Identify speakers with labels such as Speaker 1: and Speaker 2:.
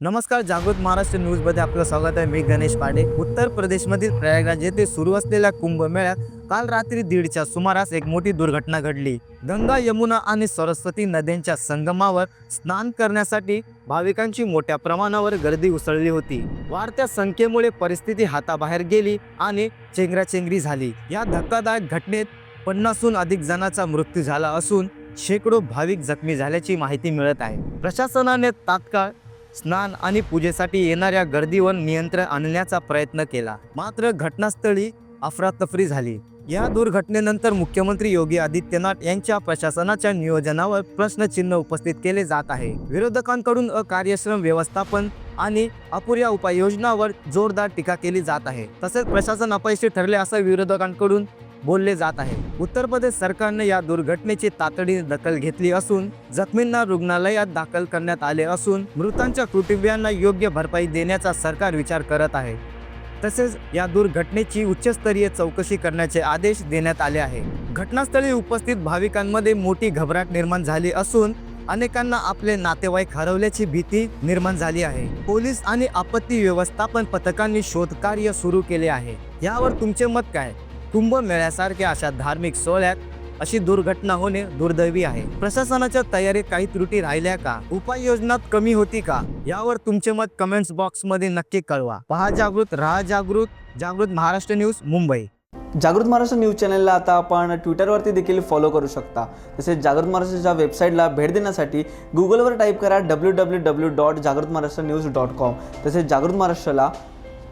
Speaker 1: नमस्कार जागृत महाराष्ट्र न्यूजमध्ये आपलं स्वागत आहे. मी गणेश पाडे. उत्तर प्रदेशमधील प्रयागराज येथे सुरू असलेल्या कुंभमेळ्यात काल रात्री दीडच्या सुमारास एक मोठी दुर्घटना घडली. गंगा यमुना आणि सरस्वती नद्यांच्या संगमावर स्नान करण्यासाठी भाविकांची मोठ्या प्रमाणावर गर्दी उसळली होती. वाढत्या संख्येमुळे परिस्थिती हाताबाहेर गेली आणि चेंगराचेंगरी झाली. या धक्कादायक घटनेत पन्नासहून अधिक जणांचा मृत्यू झाला असून शेकडो भाविक जखमी झाल्याची माहिती मिळत आहे. प्रशासनाने तात्काळ स्नान आणि पूजेसाठी येणाऱ्या गर्दीवर नियंत्रण आणण्याचा प्रयत्न केला. मात्र घटनास्थळी अफरातफरी झाली. या दुर्घटनेनंतर मुख्यमंत्री योगी आदित्यनाथ यांच्या प्रशासनाच्या नियोजनावर प्रश्नचिन्ह उपस्थित केले जात आहे. विरोधकांकडून अकार्यक्षम व्यवस्थापन आणि अपुऱ्या उपाययोजनावर जोरदार टीका केली जात आहे. तसेच प्रशासन अपयशी ठरले असं विरोधकांकडून बोलले जात आहे. उत्तर प्रदेश सरकारने या दुर्घटनेची तातडीने दखल घेतली असून जखमींना रुग्णालयात दाखल करण्यात आले असून मृतांच्या कुटुंबियांना योग्य भरपाई देण्याचा सरकार विचार करत आहे. तसेच या दुर्घटनेची उच्चस्तरीय चौकशी करण्याचे आदेश देण्यात आले आहे. घटनास्थळी उपस्थित भाविकांमध्ये मोठी घबराट निर्माण झाली असून अनेकांना आपले नातेवाईक हरवल्याची भीती निर्माण झाली आहे. पोलीस आणि आपत्ती व्यवस्थापन पथकांनी शोधकार्य सुरू केले आहे. यावर तुमचे मत काय? कुंभमेळ्यासारख्या अशा धार्मिक सोहळ्यात अशी दुर्घटना होणे दुर्दैवी आहे. प्रशासनाच्या तयारीत काही त्रुटी राहिल्या का? उपाययोजनात कमी होती का? यावर तुमचे मत कमेंट्स बॉक्समध्ये नक्की कळवा. पहा जागृत राहा जागृत जागृत महाराष्ट्र न्यूज मुंबई.
Speaker 2: जागृत महाराष्ट्र न्यूज चॅनलला आता आपण ट्विटरवरती देखील फॉलो करू शकता. तसेच जागृत महाराष्ट्राच्या वेबसाईटला भेट देण्यासाठी गुगलवर टाईप करा डब्ल्यू डब्ल्यू डब्ल्यू डॉट जागृत महाराष्ट्र न्यूज डॉट कॉम तसेच जागृत महाराष्ट्राला